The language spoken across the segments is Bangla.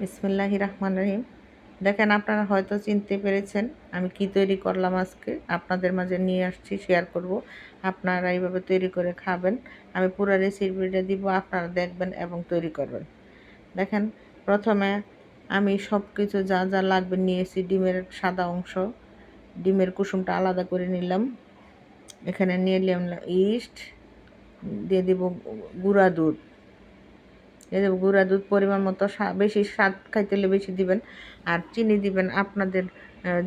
বিসমিল্লাহি রহমান রহিম। দেখেন আপনারা হয়তো চিনতে পেরেছেন আমি কি তৈরি করলাম আজকে। আপনাদের মাঝে নিয়ে আসছি শেয়ার করব। আপনারা এইভাবে তৈরি করে খাবেন। আমি পুরো রেসিপিটা দিব, আপনারা দেখবেন এবং তৈরি করবেন। দেখেন, প্রথমে আমি সব কিছু যা যা লাগবে নিয়েছি, ডিমের সাদা অংশ, ডিমের কুসুমটা আলাদা করে নিলাম। এখানে নিয়ে নিলাম ইস্ট, দিয়ে দিব গুঁড়া দুধ। এই যে গুঁড়া দুধ পরিমাণ মতো বেশি স্বাদ খাইতে হলে বেশি দিবেন। আর চিনি দিবেন, আপনাদের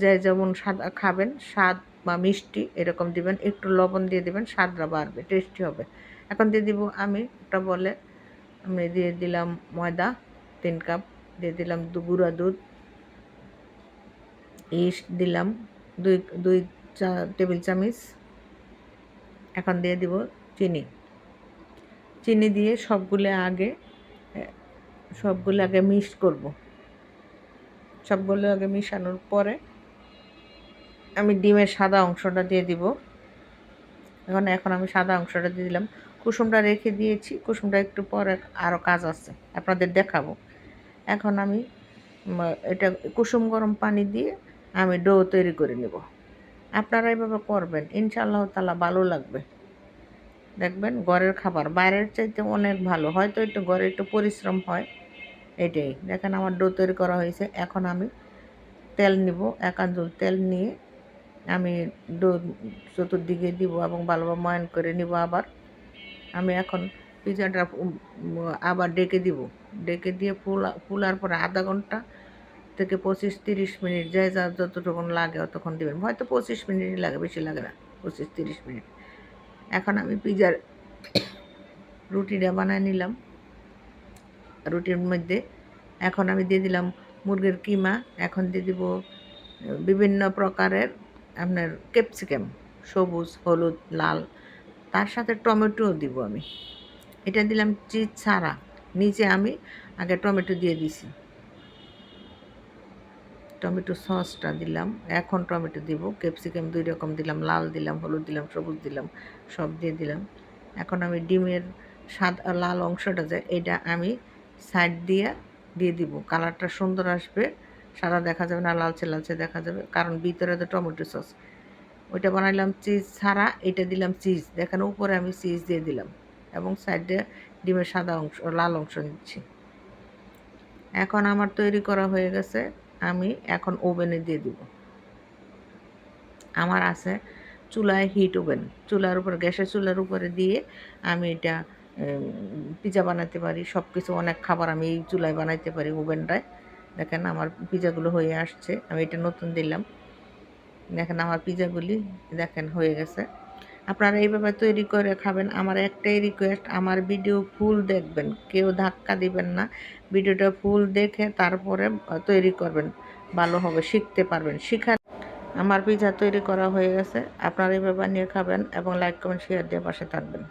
যে যেমন স্বাদ খাবেন, স্বাদ বা মিষ্টি এরকম দিবেন, একটু লবণ দিয়ে দিবেন, স্বাদটা বাড়বে টেস্টি হবে। এখন দিয়ে দিব আমি ওটা বলে, আমি দিয়ে দিলাম ময়দা, তিন কাপ, দিয়ে দিলাম দু গুঁড়া দুধ ইস্ট দিলাম দুই দুই চা, টেবিল চামচ। এখন দিয়ে দিব চিনি। চিনি দিয়ে সবগুলো আগে সবগুলো আগে মিক্সড করব। সবগুলো আগে মিশানোর পরে আমি ডিমের সাদা অংশটা দিয়ে দিব। এখন এখন আমি সাদা অংশটা দিয়ে দিলাম। কুসুমটা রেখে দিয়েছি। কুসুমটা একটু পরে আরও কাজ আছে, আপনাদের দেখাবো। এখন আমি এটা কুসুম গরম পানি দিয়ে আমি ডো তৈরি করে নেব। আপনারা এইভাবে করবেন, ইনশাআল্লাহ তালা ভালো লাগবে। দেখবেন, ঘরের খাবার, বাইরের চাইতে অনেক ভালো। হয়তো একটু ঘরে একটু পরিশ্রম হয় এটাই। দেখেন আমার ডো তৈরি করা হয়েছে। এখন আমি তেল নিব, এক আঞ্জল তেল নিয়ে আমি ডো চতুর্দিকে দিব এবং ভালোভাবে ময়ন করে নিব আবার। আমি এখন পিজাটা আবার ডেকে দিব। ডেকে দিয়ে ফুলা, ফুলার পরে আধা ঘণ্টা থেকে পঁচিশ তিরিশ মিনিট যাই যা যতটুকুন লাগে অতক্ষণ দেবেন। হয়তো পঁচিশ মিনিটই লাগে, বেশি লাগে না, পঁচিশ তিরিশ মিনিট। এখন আমি পিজার রুটিটা বানায় নিলাম। রুটির মধ্যে। এখন আমি দিয়ে দিলাম মুরগির কিমা, এখন দিয়ে দিব বিভিন্ন প্রকারের আপনার ক্যাপসিকাম, সবুজ, হলুদ, লাল। তার সাথে টমেটোও দিব আমি। এটা দিলাম চিজ ছাড়া। নিচে আমি আগে টমেটো দিয়ে দিছি। টমেটো সসটা দিলাম। এখন টমেটো দিব। ক্যাপসিকাম দুই রকম দিলাম। লাল দিলাম, হলুদ দিলাম, সবুজ দিলাম, সব দিয়ে দিলাম। এখন আমি ডিমের সাদা লাল অংশটা যে, এটা আমি সাইড দিয়ে দিয়ে দিব। কালারটা সুন্দর আসবে, সাদা দেখা যাবে না, লালচে লালচে দেখা যাবে। কারণ ভিতরে তো টমেটো সস। ওইটা বানাইলাম চিজ ছাড়া, এটা দিলাম চিজ দেখেন উপরে আমি চিজ দিয়ে দিলাম এবং সাইডে ডিমের সাদা অংশ, লাল অংশ নিচ্ছি। এখন আমার তৈরি করা হয়ে গেছে, আমি এখন ওভেনে দিয়ে দিব। আমার আছে চুলায় হিট ওভেন চুলার উপর, গ্যাসের চুলার উপরে দিয়ে আমি এটা পিজা বানাতে পারি সব কিছু অনেক খাবার আমি এই চুলায় বানাইতে পারি ওভেনটায়। দেখেন আমার পিজাগুলো হয়ে আসছে, আমি এটা নতুন দিলাম। দেখেন আমার পিজাগুলি দেখেন হয়ে গেছে। আপনারা এইভাবে তৈরি করে খাবেন, আমার একটাই রিকোয়েস্ট আমার ভিডিও ফুল দেখবেন, কেউ ধাক্কা দিবেন না। ভিডিওটা ফুল দেখে তারপরে তৈরি করবেন, ভালো হবে, শিখতে পারবেন, শিখা আমার পিজা তৈরি করা হয়ে গেছে, আপনারা এইভাবে নিয়ে খাবেন এবং লাইক কমেন্ট শেয়ার দিয়ে পাশে থাকবেন।